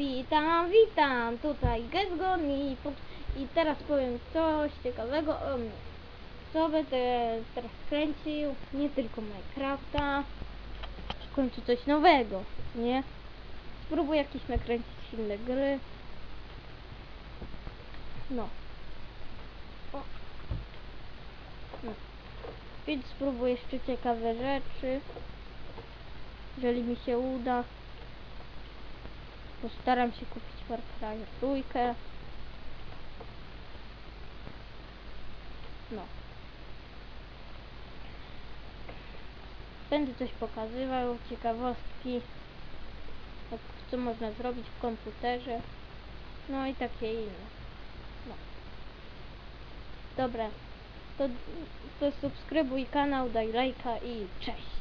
Witam, witam, tutaj Gezgon i, i teraz powiem coś ciekawego. em, co będę teraz kręcił, nie tylko Minecrafta, w końcu coś nowego, nie? Spróbuję jakieś nakręcić inne gry. No. O. No. Więc spróbuję jeszcze ciekawe rzeczy. Jeżeli mi się uda. Postaram się kupić Far Cry. No. Będę coś pokazywał, ciekawostki. Co można zrobić w komputerze. No i takie inne. No. Dobra. To, to subskrybuj kanał, daj lajka i cześć.